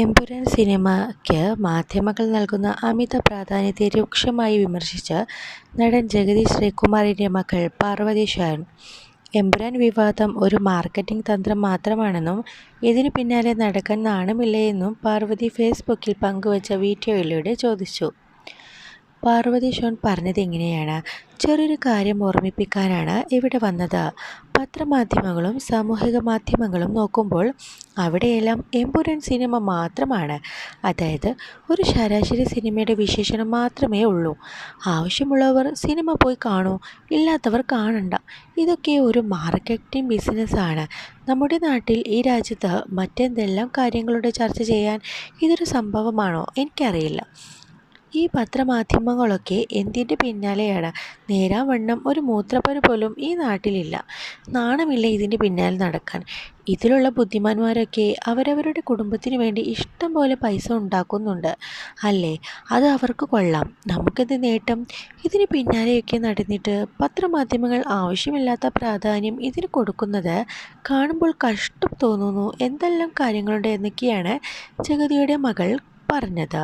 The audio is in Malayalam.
എമ്പുരാൻ സിനിമയ്ക്ക് മാധ്യമങ്ങൾ നൽകുന്ന അമിത പ്രാധാന്യത്തെ രൂക്ഷമായി വിമർശിച്ച് നടൻ ജഗതി ശ്രീകുമാറിന്റെ മകൾ പാർവതി ഷാൻ. എമ്പുരാൻ വിവാദം ഒരു മാർക്കറ്റിംഗ് തന്ത്രം മാത്രമാണെന്നും ഇതിനു പിന്നാലെ നടക്കാൻ നാണമില്ലയെന്നും പാർവതി ഫേസ്ബുക്കിൽ പങ്കുവച്ച വീഡിയോയിലൂടെ ചോദിച്ചു. പാർവതി പറഞ്ഞത് എങ്ങനെയാണ് "ചെറിയൊരു കാര്യം ഓർമ്മിപ്പിക്കാനാണ് ഇവിടെ വന്നത്. പത്രമാധ്യമങ്ങളും സാമൂഹിക മാധ്യമങ്ങളും നോക്കുമ്പോൾ അവിടെയെല്ലാം എംപുരൻ സിനിമ മാത്രമാണ്. അതായത് ഒരു ശരാശരി സിനിമയുടെ വിശേഷണം മാത്രമേ ഉള്ളൂ. ആവശ്യമുള്ളവർ സിനിമ പോയി കാണൂ, ഇല്ലാത്തവർ കാണണ്ട. ഇതൊക്കെ ഒരു മാർക്കറ്റിംഗ് ബിസിനസ്സാണ് നമ്മുടെ നാട്ടിൽ, ഈ രാജ്യത്ത് മറ്റെന്തെല്ലാം കാര്യങ്ങളുടെ ചർച്ച ചെയ്യാൻ. ഇതൊരു സംഭവമാണോ എനിക്കറിയില്ല. ഈ പത്രമാധ്യമങ്ങളൊക്കെ എന്തിന്റെ പിന്നാലെയാണ്. നേരാംവണ്ണം ഒരു മൂത്രപ്പുര പോലും ഈ നാട്ടിലില്ല. നാണമില്ല ഇതിന്റെ പിന്നാലെ നടക്കാൻ. ഇതിലുള്ള ബുദ്ധിമാന്മാരൊക്കെ അവരവരുടെ കുടുംബത്തിന് വേണ്ടി ഇഷ്ടം പോലെ പൈസ ഉണ്ടാക്കുന്നുണ്ട്. അല്ലേ അത് അവർക്ക് കൊള്ളാം. നമുക്കെന്ത് നേട്ടം. ഇതിന് പിന്നാലെയൊക്കെ നടന്നിട്ട് പത്രമാധ്യമങ്ങൾ ആവശ്യമില്ലാത്ത പ്രാധാന്യം ഇതിന് കൊടുക്കുന്നത് കാണുമ്പോൾ കഷ്ടം തോന്നുന്നു. എന്തെല്ലാം കാര്യങ്ങളുണ്ട് എന്നൊക്കെയാണ് ജഗതിയുടെ മകൾ പറഞ്ഞത്.